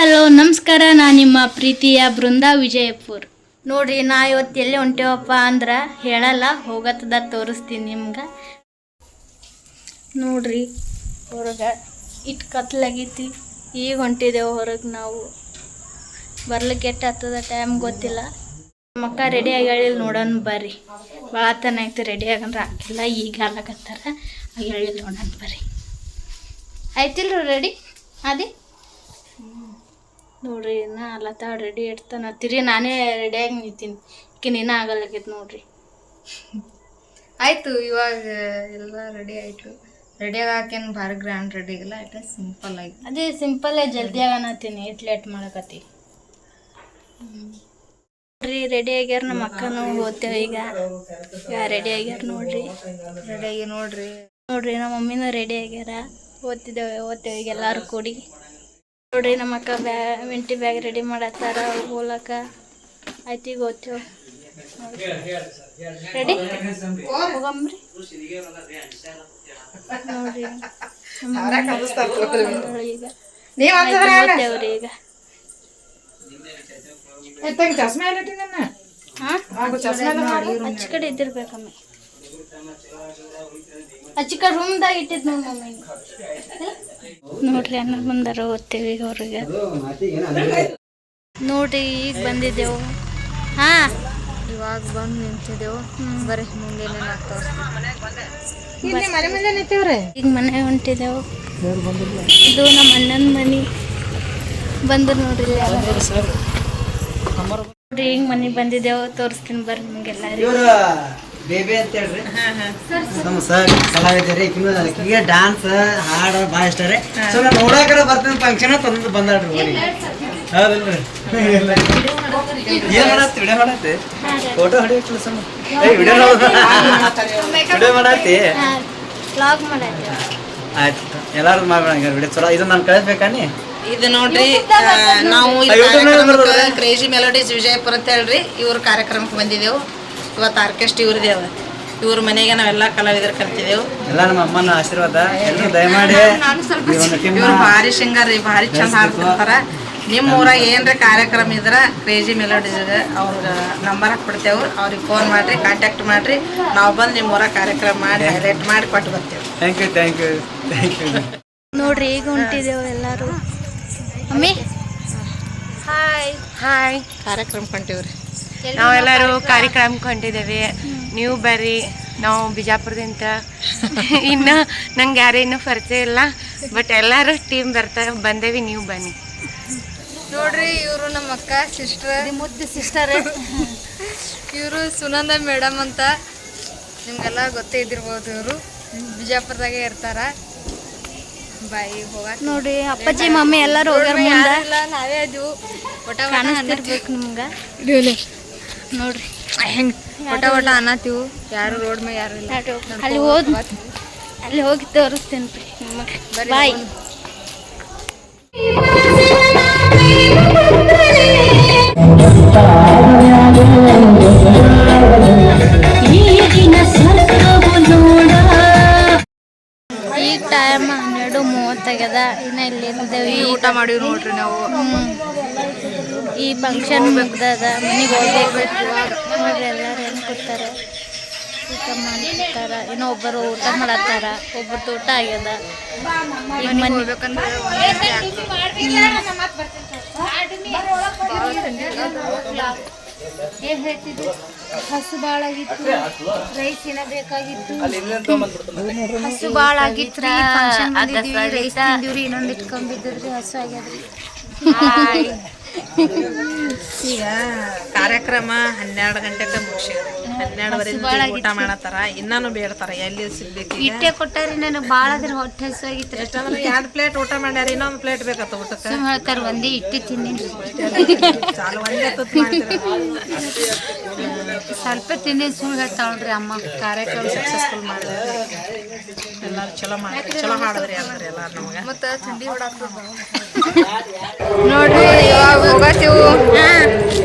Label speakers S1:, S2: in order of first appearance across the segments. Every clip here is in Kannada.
S1: ಹಲೋ, ನಮಸ್ಕಾರ. ನಾನು ನಿಮ್ಮ ಪ್ರೀತಿಯ ಬೃಂದಾ ವಿಜಯಪುರ್. ನೋಡ್ರಿ, ನಾ ಇವತ್ತು ಎಲ್ಲಿ ಹೊಂಟೇವಪ್ಪ ಅಂದ್ರೆ ಹೇಳಲ್ಲ, ಹೋಗತ್ತದ ತೋರಿಸ್ತೀನಿ ನಿಮ್ಗೆ. ನೋಡ್ರಿ, ಹೊರಗೆ ಇಟ್ಟು ಕತ್ಲಾಗೈತಿ. ಈಗ ಹೊಂಟಿದೆವು ಹೊರಗೆ ನಾವು. ಬರ್ಲಿಕ್ಕೆ ಎಷ್ಟು ಹತ್ತದ ಟೈಮ್ ಗೊತ್ತಿಲ್ಲ. ಮಕ್ಕ ರೆಡಿ ಹೇಳಿಲ್ಲ ನೋಡೋಣ ಬರ್ರಿ. ಭಾಳ ಆಯ್ತು ರೆಡಿ ಆಗಂದ್ರೆ ಹಾಕಿಲ್ಲ, ಈಗ ಆಗ ಹೇಳಿಲ್ಲ ನೋಡೋಣ ಬರ್ರಿ. ಆಯ್ತಿಲ್ರಿ ರೆಡಿ ಅದೇ ನೋಡ್ರಿ ಇನ್ನ ಅಲ್ಲತ್ತ ರೆಡಿ ಇಡ್ತಾನ ತಿರಿ ನಾನೇ ರೆಡಿಯಾಗಿ ನಿಂತೀನಿ. ಈಕೆ ಇನ್ನ ಆಗಲ್ಲಕೈತಿ ನೋಡ್ರಿ.
S2: ಆಯ್ತು ಇವಾಗ ಎಲ್ಲ ರೆಡಿ ಆಯ್ತು. ರೆಡಿ ಹಾಕೇನು ಭಾರಿ ಗ್ರ್ಯಾಂಡ್ ರೆಡಿ ಆಗಿಲ್ಲ ಆಯ್ತು? ಸಿಂಪಲ್ ಆಗಿ.
S1: ಅದೇ ಸಿಂಪಲ್ ಜಲ್ದಿ ಆಗನತ್ತೀನಿ ಇಟ್ ಲೇಟ್ ಮಾಡಕತ್ತಿ. ನೋಡ್ರಿ ರೆಡಿ ಆಗ್ಯಾರ ನಮ್ಮ ಅಕ್ಕನೂ ಓದ್ತೇವೆ ಈಗ. ಈಗ ರೆಡಿ ಆಗ್ಯಾರ ನೋಡ್ರಿ.
S2: ರೆಡಿ ಆಗಿ ನೋಡ್ರಿ.
S1: ನೋಡ್ರಿ ನಮ್ಮ ಮಮ್ಮಿನೂ ರೆಡಿ ಆಗ್ಯಾರ. ಓದ್ತಿದ್ದೇವೆ ಓದ್ತೇವೆ ಈಗ ಎಲ್ಲಾರು ಕೂಡಿ. ನೋಡ್ರಿ ನಮ್ಮ ಅಕ್ಕ ಬ್ಯಾ ವೆಂಟಿ ಬ್ಯಾಗ್ ರೆಡಿ ಮಾಡತ್ತಾರ ಹೋಲಕ್ಕ ಆಯ್ತು ಈಗ ಓದ್ತೇವೆ ರೆಡಿ ಹೋಗಮ್ರಿ ನೋಡ್ರಿ. ಈಗ. ಓದ್ತೇವ್ರಿ ಈಗ.
S2: ಚಸ್ಮಾ ಎಲ್ಲ
S1: ಹಾ? ಅಚ್ಚ ಕಡೆ ಇದ್ದಿರ್ಬೇಕಮ್ಮ. ಕಡೆ ರೂಮ್ದಾಗ ಇಟ್ಟಿದ್ ನೋಡಿ ಮಮ್ಮಿ ನೋಡ್ರಿ ಅನ್ನ ಬಂದಾರ ಓದ್ತೇವೆ ಈಗ ಅವ್ರಿಗೆ ನೋಡ್ರಿ ಈಗ ಬಂದಿದ್ದೆವು. ಹಾ
S2: ಇವಾಗ ಬಂದು ನಿಂತಿದ್ದೆವು. ಬರೀ ಮುಂದೆ
S1: ಈಗ ಮನೆ ಹೊಂಟಿದೆವು ಇದು ನಮ್ಮ ಅಣ್ಣನ ಮನೆ. ಬಂದು ನೋಡ್ರಿ. ನೋಡ್ರಿ ಈಗ ಮನೆಗೆ ಬಂದಿದ್ದೆವು. ತೋರಿಸ್ತೀನಿ ಬರ್ರಿ ನಿಮ್ಗೆಲ್ಲ
S3: ಇವ್ರ ಬೇಬಿ ಅಂತ ಹೇಳ್ರಿ. ನಮ್ಮ ಸರ್ ಕಲಾವಿದರಿ ಈಕಿಗೆ ಡಾನ್ಸ್ ಹಾಡು ಭಾಳ ಇಷ್ಟ ರೀ. ಸೊ ನಾನು ನೋಡಾಕಡೆ ಬರ್ತೀನಿ ಫಂಕ್ಷನ್ ತಂದು ಬಂದಾಡ್ರಿ ಹೌದಲ್ರಿ. ಏನ್ ಮಾಡತ್ತಿ ವಿಡಿಯೋ ಮಾಡತ್ತಿ? ಫೋಟೋ ಹೊಡಿಯಕ್ಕೆ ಸಮ ಏ ವಿಡಿಯೋ ವಿಡಿಯೋ ಮಾಡತ್ತಿ?
S1: ವ್ಲಾಗ್ ಮಾಡಿದ್ದೆ
S3: ಆಯ್ತು. ಎಲ್ಲಾರು ಮಾಡ್ಬೇಡ ವಿಡಿಯೋ ಚಲೋ. ಇದು ನಾನು ಕಳಿಸ್ಬೇಕಾನಿ
S2: ಇದು ನೋಡ್ರಿ ನಾವು ಕ್ರೇಜಿ ಮೆಲೋಡೀಸ್ ವಿಜಯಪುರ ಅಂತ ಹೇಳ್ರಿ ಇವ್ರ ಕಾರ್ಯಕ್ರಮಕ್ಕೆ ಬಂದಿದ್ದೆವು. ಇವತ್ತು ಆರ್ಕೆಸ್ಟ್ರಾ ಇವ್ರದೇವ ಇವ್ರ ಮನೆಗೆ ನಾವೆಲ್ಲ ಕಲಾವಿದರು ಕಲ್ತಿದ್ದೆವು
S3: ಎಲ್ಲ ನಮ್ಮ ಅಮ್ಮನ ಆಶೀರ್ವಾದ. ಎಲ್ಲರೂ ದಯಮಾಡಿ
S2: ಇವ್ರು ಭಾರಿ ಸಿಂಗರ್ ರೀ ಭಾರಿ ಚಂದ ಹಾಡ್ತಿರ್ತಾರ ನಿಮ್ಮ ಊರಾಗ ಏನ್ರ ಕಾರ್ಯಕ್ರಮ ಇದ್ರೆ ಕ್ರೇಜಿ ಮೆಲೋಡಿಸ್ ಅವ್ರ ನಂಬರ್ ಹಾಕ್ಬಿಡ್ತೇವೆ. ಅವ್ರಿಗೆ ಫೋನ್ ಮಾಡ್ರಿ ಕಾಂಟ್ಯಾಕ್ಟ್ ಮಾಡ್ರಿ. ನಾವು ಬಂದು ನಿಮ್ಮ ಊರಾಗ ಕಾರ್ಯಕ್ರಮ ಮಾಡಿ ಹೈಲೈಟ್ ಮಾಡಿ ಕೊಟ್ಟು ಬರ್ತೇವೆ.
S3: Thank you thank you thank you
S1: ನೋಡ್ರಿ ಈಗ ಹೊಂಟಿದ್ದೇವೆ ಎಲ್ಲರೂ. ಅಮ್ಮಿ? ಹಾಯ್
S2: ಹಾಯ್ ಕಾರ್ಯಕ್ರಮ ಕೊಂಟಿವ್ರಿ.
S4: ನಾವೆಲ್ಲರೂ ಕಾರ್ಯಕ್ರಮ ಕೊಂಡಿದ್ದೇವೆ. ನೀವು ಬರ್ರಿ ನಾವು ಬಿಜಾಪುರದಿಂದ. ಇನ್ನು ನಂಗೆ ಯಾರು ಇನ್ನೂ ಪರಿಚಯ ಇಲ್ಲ ಬಟ್ ಎಲ್ಲರೂ ಟೀಮ್ ಬರ್ತಾ ಬಂದೇವಿ ನೀವು ಬನ್ನಿ.
S2: ನೋಡ್ರಿ ಇವರು ನಮ್ಮ ಅಕ್ಕ ಸಿಸ್ಟರ್
S1: ಮುದ್ದು ಸಿಸ್ಟರ್
S2: ಇವರು ಸುನಂದ ಮೇಡಮ್ ಅಂತ. ನಿಮಗೆಲ್ಲ ಗೊತ್ತೇ ಇದ್ದಿರ್ಬೋದು ಇವರು. ಬಿಜಾಪುರದಾಗೆ ಇರ್ತಾರ. ಬಾಯಿ ಹೋಗಾಕ
S1: ನೋಡಿ ಅಪ್ಪಾಜಿ ಮಮ್ಮಿ ಎಲ್ಲರೂ ಹೋಗ್ಯಾರ ಮುಂದೆ.
S2: ನಾವೇ ಅದು ಒಟ್ಟ
S1: ಕಾಣಿಸ್ತಿರ್ಬೇಕು ನಿಮ್ಗೆ. ನೋಡ್ರಿ.
S2: ಹೆಂಗ್ ಒಟ ಒಟ ಅನ್ನತ್ತೀವು? ಯಾರು ರೋಡ್ ಮೇಲೆ ಯಾರು ಇಲ್ಲ.
S1: ಅಲ್ಲಿ ಹೋದ್ ಅಲ್ಲಿ ಹೋಗಿ ತೋರಿಸ್ತೀನಿ ನಿಮಗೆ. ಬಾಯ್ ಈಗ ಟೈಮ್ ಹನ್ನೆರಡು ಮೂವತ್ತಾಗ್ಯದ ಇನ್ನ ಇಲ್ಲಿ
S2: ಊಟ ಮಾಡಿವಿ ನೋಡ್ರಿ ನಾವು.
S1: ಈ ಫಂಕ್ಷನ್ ಮುಗ್ದದ ಮನೆಗೆ ಹೋಗ್ಬೇಕು. ನೋಡ್ರಿ ಎಲ್ಲರೂ ಏನು ಕೊಡ್ತಾರೆ? ಊಟ ಮಾಡ್ತಾರ? ಏನೋ ಒಬ್ಬರು ಊಟ ಮಾಡತ್ತಾರ? ಒಬ್ಬರು ಊಟ ಆಗ್ಯದ? ಈಗ ಮನೆ
S2: ಹೋಗ್ಬೇಕಂದ್ರೆ
S1: ಹಸು ಬಾಳಾಗಿತ್ತು. ರೈಸ್ ಏನ ಬೇಕಾಗಿತ್ತು? ಹಸು ಬಾಳಾಗಿತ್ತು ರೈಸ್ ಇನ್ನೊಂದು ಇಟ್ಕೊಂಡಿದ್ರಿ ಹಸು ಆಗ್ಯದ್ರಿ.
S2: ಈಗ ಕಾರ್ಯಕ್ರಮ ಹನ್ನೆರಡು ಗಂಟೆಗೆ ಮುಗಿಸಿವ್ರಿ ಹನ್ನೆರಡುವರೆಯಿಂದ ಊಟ ಮಾಡತ್ತಾರ ಇನ್ನಾನು ಬೇಡ್ತಾರ ಎಲ್ಲಿ ಸಿಗ್ಬೇಕು
S1: ಇಟ್ಟೆ ಕೊಟ್ಟಾರಿ ನನಗೆ ಭಾಳ ಅದ್ರ ಹೊಟ್ಟೆ ಹಸಿವಾಗಿತ್ತು
S2: ಎಷ್ಟಂದ್ರೆ ಎರಡು ಪ್ಲೇಟ್ ಊಟ ಮಾಡ್ಯಾರ ಇನ್ನೊಂದು ಪ್ಲೇಟ್ ಬೇಕತ್ತ ಊಟಕ್ಕೆ.
S1: ಸುಮ್ ಹೇಳ್ತಾರ ಒಂದೇ ಇಟ್ಟು ತಿನ್ನಿ
S2: ಚಾಲು ಒಂದೇ
S1: ಸ್ವಲ್ಪ ತಿನ್ನಿ ಸುಳ್ಳು ಹೇಳ್ತಾಳ್ರಿ ಅಮ್ಮ.
S2: ಕಾರ್ಯಕ್ರಮ ಸಕ್ಸಸ್ಫುಲ್ ಮಾಡಿದ್ರಿ. ಎಲ್ಲರೂ ಚಲೋ ಮಾಡಿದ್ರಿ ಚಲೋ ಮಾಡಿದ್ರಿ ಅಂದ್ರೆ ಎಲ್ಲ ನಮಗೆ. ಮತ್ತೆ ತಿಂಡಿ ನೋಡ್ರಿ ಇವಾಗ ಹೋಗತ್ತೀವು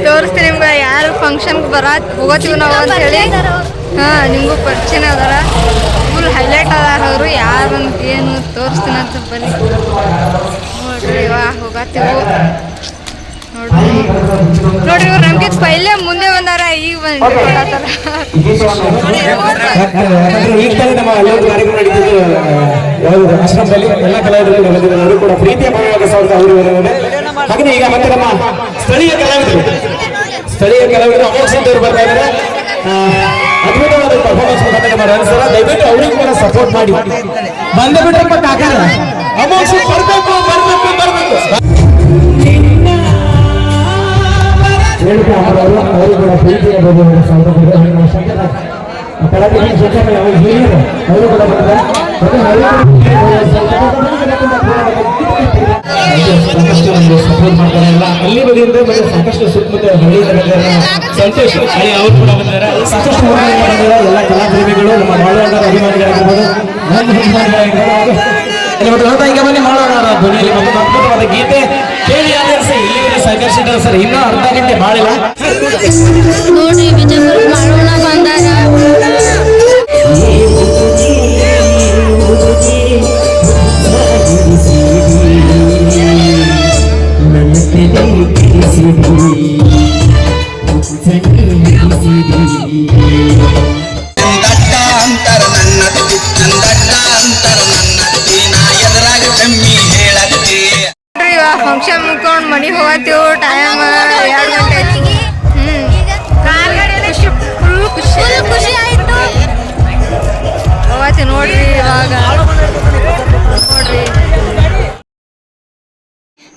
S2: ತೋರಿಸ್ತೀನಿ ನಿಮ್ಗೆ ಯಾರು ಫಂಕ್ಷನ್ಗೆ ಬರ ಹೋಗತ್ತೀವಿ ನಾವು ಅಂತ ಹೇಳಿ ಹಾ ನಿಮಗೂ ಪರಿಚಯ ಅದಾರ ಫುಲ್ ಹೈಲೈಟ್ ಅದಾರ ಅವರು ಯಾರು ಏನು ತೋರಿಸ್ತೀನಿ ಅಂತ ಬನ್ನಿ. ನೋಡ್ರಿ ಇವಾಗ
S5: ಹೋಗತ್ತೀವಿ ನೋಡ್ರಿ ಇವ್ರು ನಮ್ಗೆ ಪೈಲೆ ಮುಂದೆ ಬಂದಾರ ಈಗ
S6: ಆಶ್ರಮದಲ್ಲಿ ಎಲ್ಲ ಕಲಾವಿದರು ಬಂದಿದ್ದಾರೆ ಕೂಡ ಪ್ರೀತಿಯ ಭಾಗವಾಗಿ ಸಾವಿರದ ಅವರು ಹಾಗೆ ಈಗ ಮತ್ತೆ ನಮ್ಮ ಸ್ಥಳೀಯ ಕಲಾವಿದರು ಸ್ಥಳೀಯ ಕಲಾವಿದರು ಅಮೋಕ್ ಸಿಂಗ್ ಅವರು ಬರ್ತಾ ಇದ್ದಾರೆ. ಅದ್ಭುತವಾದ ಪರ್ಫಾರ್ಮೆನ್ಸ್ ಮುಖಾಂತರ ನಮ್ಮ ಸರ್. ದಯವಿಟ್ಟು ಅವ್ರಿಗೂ ಕೂಡ ಸಪೋರ್ಟ್ ಮಾಡಿ. ಬಂದು ಬಿಟ್ರಪ್ಪ ಕಾಕಾರ ಹೇಳಿಕೆ ಅವರು ಅವರು ಕೂಡ ಪ್ರೀತಿಯ ಬಗ್ಗೆ ಸಾವಿರ ನಮ್ಮ ಶಂಕರ ಕಲಾವಿದ ಶಂಕರ ಅವರು ಹಿರಿಯರು, ಅವರು ಕೂಡ ಬಂದಿದ್ದಾರೆ ಸಾಕಷ್ಟು ನಮಗೆ ಸಪೋರ್ಟ್ ಮಾಡ್ತಾರೆ ಎಲ್ಲ ಅಲ್ಲಿ ಬದಿಯಿಂದ ಮತ್ತೆ ಸಾಕಷ್ಟು ಸುತ್ತಮುತ್ತ ಹಳ್ಳಿ ಸಂತೋಷ ಅಲ್ಲಿ ಅವರು ಕೂಡ ಬಂದಿದ್ದಾರೆ ಸಾಕಷ್ಟು ಎಲ್ಲ ಕಲಾಪ್ರೇಮಿಗಳು, ನಮ್ಮ ಮಾಳವಾಡರ ಅಭಿಮಾನಿಗಳಾಗಿರ್ಬೋದು ಬನ್ನಿ ಮಾಳವಾಡರ ಧ್ವನಿಯಲ್ಲಿ ಮತ್ತೊಂದು ಅದ್ಭುತವಾದ ಗೀತೆ. ಕೇಳಿ ಸಹಕರಿಸಿದ್ದಾರೆ ಸರ್ ಇನ್ನೂ ಅರ್ಧ ಗಂಟೆ ಬಾಳಿಲ್ಲ.
S5: ನೋಡಿ ಬಿಜಾಪುರ ಮಾಡೋಣ ಬಂದಾರ.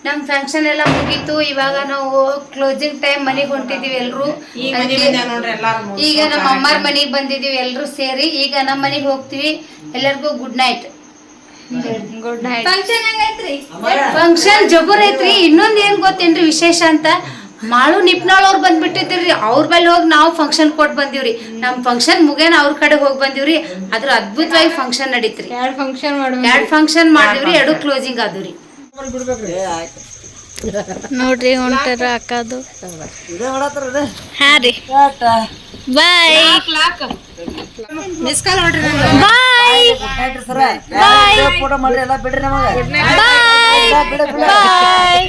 S5: ನಮ್ಮ ಫಂಕ್ಷನ್ ಎಲ್ಲ ಮುಗೀತು ಇವಾಗ ನಾವು ಕ್ಲೋಸಿಂಗ್ ಟೈಮ್ ಮನೆಗೆ ಹೊಂಟಿದೀವಿ ಎಲ್ರು.
S2: ಈಗ
S5: ನಮ್ಮ ಅಮ್ಮಾರ್ ಮನೆಗೆ ಬಂದಿದೀವಿ ಎಲ್ರು ಸೇರಿ. ಈಗ ನಮ್ಮ ಮನೆಗೆ ಹೋಗ್ತೀವಿ. ಎಲ್ಲರಿಗೂ good night good night function function Jaber ಐತ್ರಿ. ಇನ್ನೊಂದ್ ಏನ್ ಗೊತ್ತೇನ್ರಿ ವಿಶೇಷ ಅಂತ? ಮಾಳು ನಿಪ್ನಾಳ್ ಅವ್ರು ಬಂದ್ಬಿಟ್ಟಿದ್ರಿ ಅವ್ರ ಮೇಲೆ ಹೋಗಿ ನಾವು ಫಂಕ್ಷನ್ ಕೊಟ್ಟು ಬಂದಿವ್ರಿ. ನಮ್ ಫಂಕ್ಷನ್ ಮುಗೇನ ಅವ್ರ ಕಡೆ ಹೋಗಿ ಬಂದಿವ್ರಿ. ಅದ್ರ ಅದ್ಭುತವಾಗಿ ಫಂಕ್ಷನ್ ನಡೀತ್ರಿ. ಎರಡು ಫಂಕ್ಷನ್ ಎರಡ್ ಫಂಕ್ಷನ್ ಮಾಡಿದ್ರಿ ಎರಡು ಕ್ಲೋಸಿಂಗ್ ಆದ್ರಿ. ನೋಡ್ರಿ ಹೊಂಟಾರ ಅಕ್ಕದು. ಹಾ ರೀ. ಬಾಯ್
S2: ಬಾಯ್ ಬಾಯ್ ಬಾಯ್
S5: ಬಾಯ್ ಬಾಯ್
S3: ಫೋಟೋ ಮಾಡ್ರಿ ಎಲ್ಲ ಬಿಡ್ರಿ ನಮಗೆ.
S5: ಬಾಯ್ ಬಾಯ್